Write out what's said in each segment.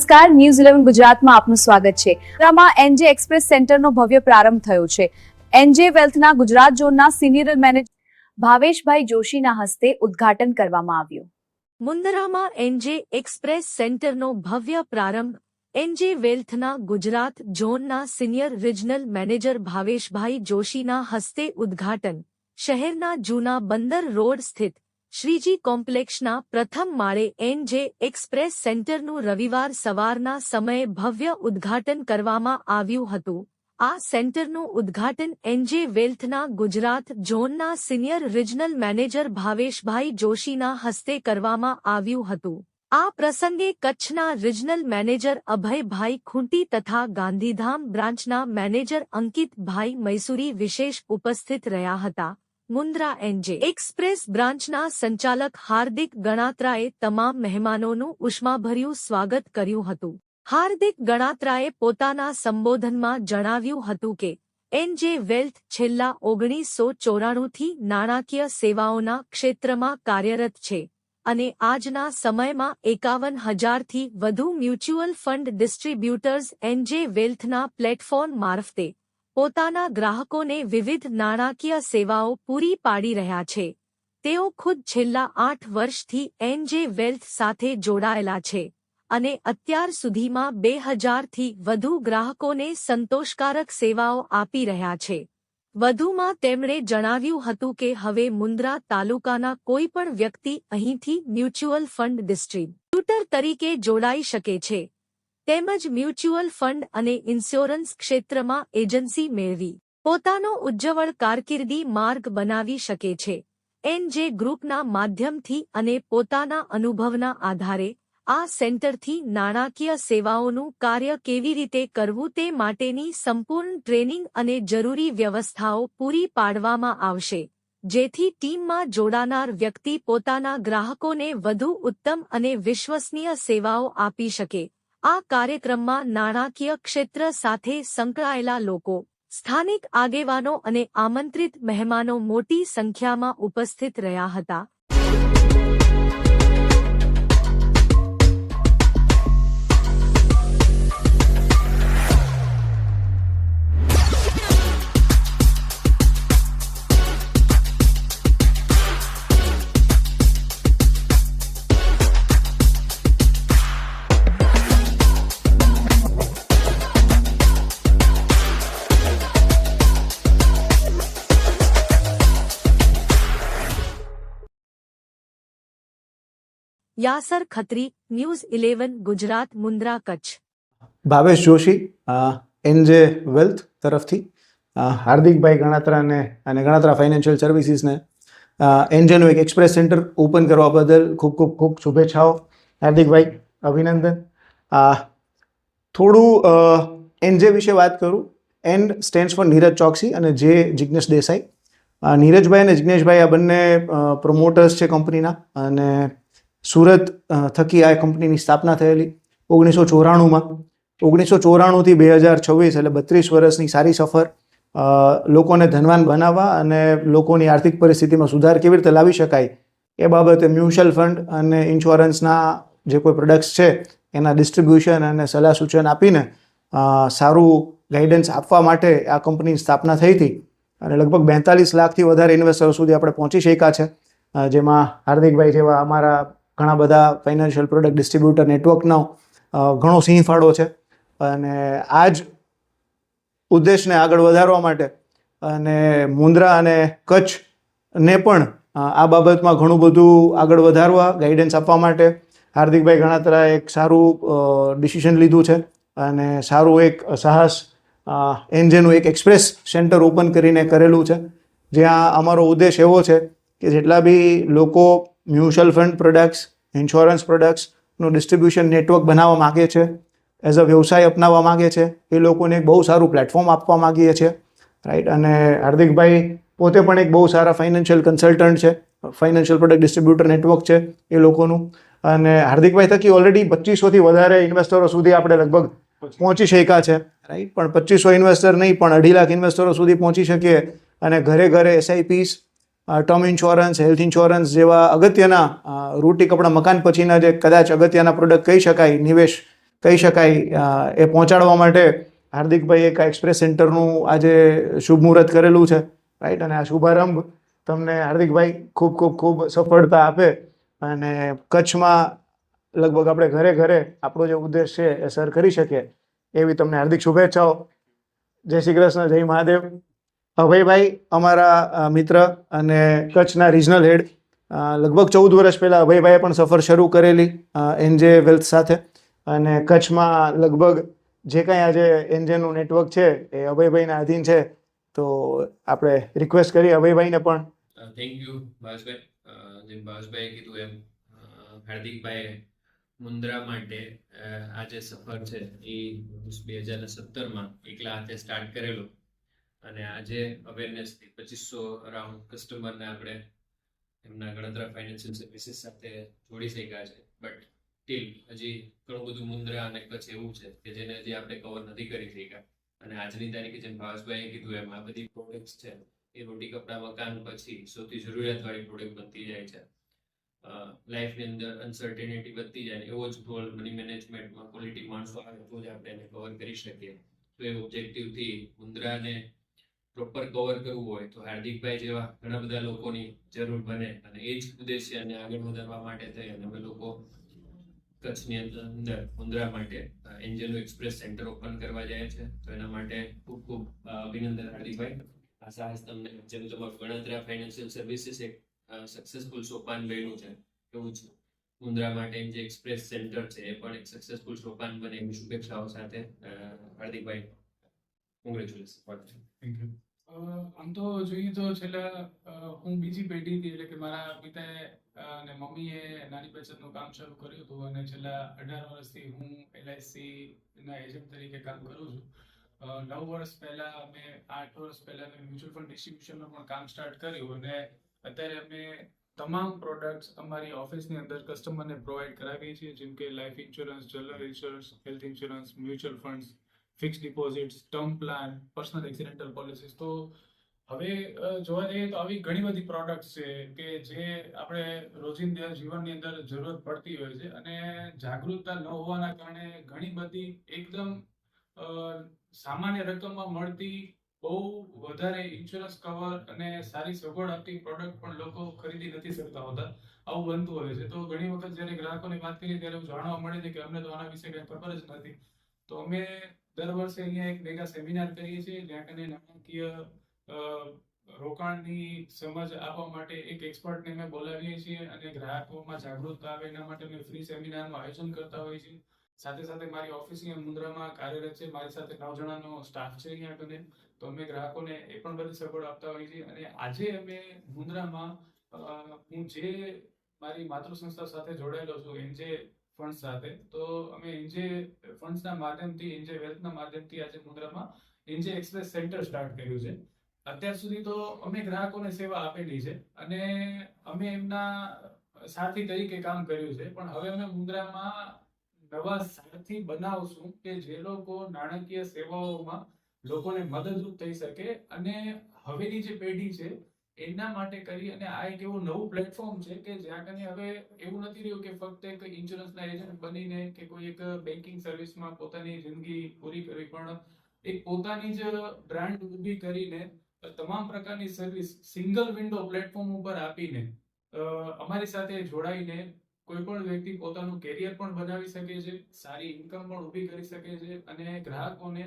નમસ્કાર news eleven ગુજરાતમાં આપનું સ્વાગત છે. વડોદરામાં એનજે એક્સપ્રેસ સેન્ટરનો ભવ્ય પ્રારંભ થયો છે. એનજે વેલ્થના ગુજરાત ઝોનના સિનિયર મેનેજર ભાવેશભાઈ જોશીના હસ્તે ઉદ્ઘાટન કરવામાં આવ્યું. મુંદરામાં એનજે એક્સપ્રેસ સેન્ટરનો ભવ્ય પ્રારંભ એનજે વેલ્થના ગુજરાત ઝોનના સિનિયર રિજનલ મેનેજર ભાવેશભાઈ જોશીના હસ્તે ઉદ્ઘાટન, શહેરના જૂના બંદર રોડ સ્થિત શ્રીજી કોમ્પ્લેક્ષના પ્રથમ માળે એનજે એક્સપ્રેસ સેન્ટરનું રવિવાર સવારના સમયે ભવ્ય ઉદ્ઘાટન કરવામાં આવ્યું હતું. આ સેન્ટરનું ઉદ્ઘાટન એનજે વેલ્થના ગુજરાત ઝોનના સિનિયર રિજનલ મેનેજર ભાવેશભાઈ જોશીના હસ્તે કરવામાં આવ્યું હતું. આ પ્રસંગે કચ્છના રિજનલ મેનેજર અભયભાઈ ખૂંટી તથા ગાંધીધામ બ્રાન્ચના મેનેજર અંકિતભાઈ મૈસુરી વિશેષ ઉપસ્થિત રહ્યા હતા. મુન્દ્રા એનજે એક્સપ્રેસ બ્રાન્ચના સંચાલક હાર્દિક ગણાત્રાએ તમામ મહેમાનોનું ઉષ્માભર્યું સ્વાગત કર્યું હતું. હાર્દિક ગણાત્રાએ પોતાના સંબોધનમાં જણાવ્યું હતું કે એનજે વેલ્થ છેલ્લા ઓગણીસો ચોરાણુંથી નાણાકીય સેવાઓના ક્ષેત્રમાં કાર્યરત છે અને આજના સમયમાં એકાવન હજારથી વધુ મ્યુચ્યુઅલ ફંડ ડિસ્ટ્રીબ્યુટર્સ એનજે વેલ્થના પ્લેટફોર્મ મારફતે પોતાના ગ્રાહકોને વિવિધ નાણાકીય સેવાઓ પૂરી પાડી રહ્યા છે. તેઓ ખુદ છેલ્લા આઠ વર્ષથી એનજે વેલ્થ સાથે જોડાયેલા છે અને અત્યાર સુધીમાં બે હજારથી વધુ ગ્રાહકોને સંતોષકારક સેવાઓ આપી રહ્યા છે. વધુમાં તેમણે જણાવ્યું હતું કે હવે મુન્દ્રા તાલુકાના કોઈ પણ વ્યક્તિ અહીંથી મ્યુચ્યુઅલ ફંડ ડિસ્ટ્રીબ્યુટર તરીકે જોડાઈ શકે છે. તેમજ મ્યુચ્યુઅલ ફંડ અને ઇન્સ્યોરન્સ ક્ષેત્રમાં એજન્સી મેળવી. પોતાનો ઉજ્જવળ કારકિર્દી માર્ગ બનાવી શકે છે. એનજે ગ્રુપના માધ્યમથી અને પોતાના અનુભવના આધારે આ સેન્ટરથી નાણાકીય સેવાઓનું કાર્ય કેવી રીતે કરવું તે માટેની સંપૂર્ણ ટ્રેનિંગ અને જરૂરી વ્યવસ્થાઓ પૂરી પાડવામાં આવશે, જેથી ટીમમાં જોડાનાર વ્યક્તિ પોતાના ગ્રાહકોને વધુ ઉત્તમ અને વિશ્વસનીય સેવાઓ આપી શકે. આ કાર્યક્રમમાં નાણાકીય ક્ષેત્ર સાથે સંકળાયેલા લોકો, સ્થાનિક આગેવાનો અને આમંત્રિત મહેમાનો મોટી સંખ્યામાં ઉપસ્થિત રહ્યા હતા. Yasar Khatri, news eleven, Gujarat, Mundra, Kutch. Bhavesh Joshi NJ wealth તરફથી. હાર્દિકભાઈ ગણાત્રાને અને ગણાત્રા ફાઇનાન્શિયલ સર્વિસીસને. એનજેનું એક એક્સપ્રેસ સેન્ટર ઓપન કરવા બદલ ખૂબ ખૂબ ખૂબ શુભેચ્છાઓ. હાર્દિકભાઈ, અભિનંદન. થોડું એનજે વિશે વાત કરું. N stands for Niraj Choksi અને જે જિજ્ઞેશ દેસાઈ. નીરજભાઈ અને જિજ્ઞેશભાઈ આ બંને પ્રમોટર્સ છે કંપનીના અને સુરત થકી આ કંપનીની સ્થાપના થયેલી. ઓગણીસો ચોરાણુંમાં. ઓગણીસો ચોરાણુંથી બે હજાર છવ્વીસ એટલે બત્રીસ વર્ષની સારી સફર લોકોને ધનવાન બનાવવા અને લોકોની આર્થિક પરિસ્થિતિમાં સુધાર કેવી રીતે લાવી શકાય એ બાબતે મ્યુચ્યુઅલ ફંડ અને ઇન્સ્યોરન્સના જે કોઈ પ્રોડક્ટ્સ છે એના ડિસ્ટ્રીબ્યુશન અને સલાહ સૂચન આપીને સારું ગાઈડન્સ આપવા માટે આ કંપનીની સ્થાપના થઈ હતી. અને લગભગ બેતાલીસ લાખથી વધારે ઇન્વેસ્ટરો સુધી આપણે પહોંચી શક્યા છે. જેમાં હાર્દિકભાઈ જેવા અમારા ઘણા બધા ફાઇનાન્શિયલ પ્રોડક્ટ ડિસ્ટ્રીબ્યુટર નેટવર્કનો ઘણો સિંહ ફાળો છે. અને આ જ ઉદ્દેશને આગળ વધારવા માટે અને મુન્દ્રા અને કચ્છને પણ આ બાબતમાં ઘણું બધું આગળ વધારવા ગાઈડન્સ આપવા માટે હાર્દિકભાઈ ગણાત્રાએ એક સારું ડિસિઝન લીધું છે. અને સારું એક સાહસ એનજેનું એક એક્સપ્રેસ સેન્ટર ઓપન કરીને કરેલું છે. જ્યાં અમારો ઉદ્દેશ એવો છે કે જેટલા બી લોકો મ્યુચ્યુઅલ ફંડ પ્રોડક્ટ્સ ઇન્સ્યોરન્સ પ્રોડક્ટ્સનું ડિસ્ટ્રીબ્યુશન નેટવર્ક બનાવવા માગે છે. એઝ અ વ્યવસાય અપનાવવા માગે છે. એ લોકોને એક બહુ સારું પ્લેટફોર્મ આપવા માગીએ છીએ. રાઈટ અને હાર્દિકભાઈ પોતે પણ એક બહુ સારા ફાઇનાન્શિયલ કન્સલ્ટન્ટ છે. ફાઇનાન્શિયલ પ્રોડક્ટ ડિસ્ટ્રીબ્યુટર નેટવર્ક છે એ લોકોનું. અને હાર્દિકભાઈ થકી ઓલરેડી પચીસોથી વધારે ઇન્વેસ્ટરો સુધી આપણે લગભગ પહોંચી શક્યા છે. રાઈટ પણ પચીસો ઇન્વેસ્ટર નહીં, પણ અઢી લાખ ઇન્વેસ્ટરો સુધી પહોંચી શકીએ. અને ઘરે ઘરે SIPs term insurance health insurance જેવા અગત્યના અ, રૂટી કપડા મકાન પછીના જે કદાચ અગત્યના પ્રોડક્ટ કહી શકાય નિવેશ કહી શકાય એ પહોંચાડવા માટે હાર્દિકભાઈ એક એક્સપ્રેસ સેન્ટરનું આજે શુભ મુહૂર્ત કરેલું છે રાઈટ અને આ શુભારંભ તમને હાર્દિકભાઈ ખૂબ ખૂબ ખૂબ સફળતા આપે અને કચ્છમાં લગભગ આપણે ઘરે ઘરે આપણો જે ઉદ્દેશ છે એ સર કરી શકીએ એવી તમને હાર્દિક શુભેચ્છાઓ. જય શ્રી કૃષ્ણ જય મહાદેવ. અભયભાઈ, અમારા મિત્ર અને કચ્છના રિજનલ હેડ લગભગ ચૌદ વર્ષ પહેલાં અભયભાઈએ પણ સફર શરૂ કરેલી એનજે વેલ્થ સાથે. અને કચ્છમાં લગભગ જે કાંઈ આજે એનજેનું નેટવર્ક છે, એ અભયભાઈના આધીન છે. તો આપણે રિક્વેસ્ટ કરીએ અભયભાઈને પણ. Thank you Bhaveshbhai. જેમ ભાવેશભાઈએ કીધું એમ હાર્દિકભાઈ મુન્દ્રા માટે આ જે સફર છે. એ બે હજાર સત્તરમાં એકલા હાથે સ્ટાર્ટ કરેલો. અને આજે અવેરનેસથી પચીસો અરાઉન્ડ કસ્ટમરને આપણે એમના ગણતરા ફાઇનાન્શિયલ સર્વિસીસ સાથે જોડી શક્યા છે. બટ ટીલ હજી ઘણું બધું મુન્દ્રા અને કચ્છ એવું છે કે જેને હજી આપણે કવર નથી કરી શક્યા. અને આજની તારીખે જેમ ભાવેશભાઈએ કીધું એમ, આ બધી પ્રોડક્ટ્સ છે એ રોટી કપડા, મકાન પછી સૌથી જરૂરિયાતવાળી પ્રોડક્ટ બનતી જાય છે. લાઈફની અંદર અનસર્ટેનિટી વધતી જાય એવો જ ગોલ મની મેનેજમેન્ટમાં ક્વોલિટી માણસો આવે તો જ આપણે એને કવર કરી શકીએ. તો એ ઓબ્જેક્ટિવથી મુદ્રાને પ્રોપર કવર કરવું હોય તો હાર્દિકભાઈ જેવા ઘણા બધા લોકોની જરૂર બને અને એ જ ઉદ્દેશ્યને આગળ વધારવા માટે થઈ અને અમે લોકો કચ્છની અંદર મુન્દ્રા માટે એન્જલો એક્સપ્રેસ સેન્ટર ઓપન કરવા જાય છે. તો એના માટે ખૂબ ખૂબ અભિનંદન હાર્દિકભાઈ આ સાહસ તમને જેમ તમારું ગણતરા ફાઇનાન્શિયલ સર્વિસીસ એક સક્સેસફુલ સોપાન બન્યું છે, એવું જ મુન્દ્રા માટે જે એક્સપ્રેસ સેન્ટર છે એ પણ એક સક્સેસફુલ સોપાન બને એવી શુભેચ્છાઓ સાથે હાર્દિકભાઈ કોંગ્રેચ્યુલેશન થેન્ક યુ આમ તો જોઈએ તો છેલ્લા હું બીજી પેઢીથી એટલે કે મારા પિતાએ અને મમ્મીએ નાની બચતનું કામ શરૂ કર્યું હતું અને છેલ્લા અઢાર વર્ષથી હું એલઆઈસીના એજન્ટ તરીકે કામ કરું છું. નવ વર્ષ પહેલા અમે, આઠ વર્ષ પહેલા અમે મ્યુચ્યુઅલ ફંડ ડિસ્ટ્રીબ્યુશનનું પણ કામ સ્ટાર્ટ કર્યું અને અત્યારે અમે તમામ પ્રોડક્ટ્સ અમારી ઓફિસની અંદર કસ્ટમરને પ્રોવાઈડ કરાવીએ છીએ, જેમ કે life insurance, general insurance, health insurance, mutual funds fix deposits term plan personal accidental policies તો હવે જોવા જઈએ તો આવી ઘણી બધી પ્રોડક્ટ્સ છે કે જે આપણે રોજિંદા જીવનની અંદર જરૂરત પડતી હોય છે અને જાગૃતતા ન હોવાના કારણે ઘણી બધી એકદમ સામાન્ય રકમમાં મળતી બહુ વધારે ઇન્સ્યોરન્સ કવર અને સારી સગવડ આપતી પ્રોડક્ટ પણ લોકો ખરીદી નથી શકતા હોતા. આવું બનતું હોય છે. તો ઘણી વખત જ્યારે ગ્રાહકોની વાત કરીએ ત્યારે જાણવા મળે છે કે અમને તો આના વિશે કંઈ ખબર જ નથી. તો અમે દર વર્ષે અહીંયા એક મેગા સેમિનાર કરીએ છીએ, જ્યાં કને નાણાકીય રોકાણની સમજ આપવા માટે એક એક્સપર્ટને અમે બોલાવીએ છીએ અને ગ્રાહકોમાં જાગૃતતા આવે, એના માટે અમે ફ્રી સેમિનારનું આયોજન કરતા હોઈએ છીએ. સાથે સાથે મારી ઓફિસ અહીંયા મુન્દ્રામાં કાર્યરત છે, મારી સાથે નવ જણાનો સ્ટાફ છે અહીંયા કને. તો અમે ગ્રાહકોને એ પણ બધી સગવડ આપતા હોઈએ છીએ અને આજે અમે મુન્દ્રામાં હું જે મારી માતૃ સંસ્થા સાથે જોડાયેલો છું એનજે ફંડ સાથે. તો અમે એનજે ફંડ્સના માધ્યમથી એનજે વેલ્થના માધ્યમથી આજે મુદ્રામાં એનજે એક્સપ્રેસ સેન્ટર સ્ટાર્ટ કર્યું છે. અત્યાર સુધી તો અમે ગ્રાહકોને સેવા આપેલી છે અને અમે એમના સાથી તરીકે કામ કર્યું છે. પણ હવે અમે મુંદ્રામાં નવા સાથી બનાવશું કે જે લોકો નાણાકીય સેવાઓમાં લોકોને મદદરૂપ થઈ શકે. અને હવેની જે પેઢી છે એના માટે કરી અને આ એક એવું નવું પ્લેટફોર્મ છે કે જ્યાં કને હવે એવું નથી રહ્યું કે ફક્ત એક ઇન્સ્યોરન્સના એજન્ટ બનીને કે કોઈ એક બેન્કિંગ સર્વિસમાં પોતાની જિંદગી પૂરી કરવી, પણ એક પોતાની જ બ્રાન્ડ ઊભી કરીને તમામ પ્રકારની સર્વિસ સિંગલ વિન્ડો પ્લેટફોર્મ ઉપર આપીને અમારી સાથે જોડાઈને કોઈ પણ વ્યક્તિ પોતાનું કેરિયર પણ બનાવી શકે છે, સારી ઇન્કમ પણ ઊભી કરી શકે છે અને ગ્રાહકોને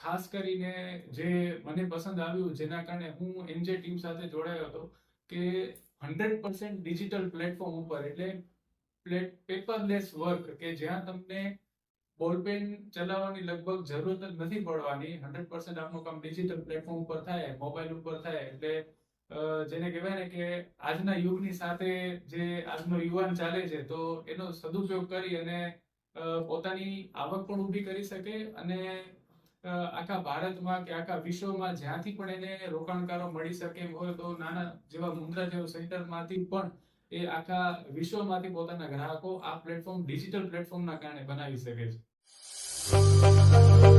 ખાસ કરીને જે મને પસંદ આવ્યું, જેના કારણે હું એનજે ટીમ સાથે જોડાયો હતો, કે હંડ્રેડ પર્સન્ટ ડિજિટલ પ્લેટફોર્મ ઉપર, એટલે પ્લેટ, પેપરલેસ વર્ક, કે જ્યાં તમને બોલપેન ચલાવવાની લગભગ જરૂરત જ નથી પડવાની. હંડ્રેડ પર્સન્ટ આપનું કામ ડિજિટલ પ્લેટફોર્મ ઉપર થાય, મોબાઈલ ઉપર થાય, એટલે જેને કહેવાય ને કે આજના યુગની સાથે જે આજનો યુવાન ચાલે છે, તો એનો સદુપયોગ કરી અને પોતાની આવક પણ ઊભી કરી શકે અને આખા ભારતમાં કે આખા વિશ્વમાં જ્યાંથી પણ એને રોકાણકારો મળી શકે હોય તો નાના જેવા મુન્દ્રા જેવા સેન્ટરમાંથી પણ એ આખા વિશ્વમાંથી પોતાના ગ્રાહકો આ પ્લેટફોર્મ, ડિજિટલ પ્લેટફોર્મના કારણે બનાવી શકે છે.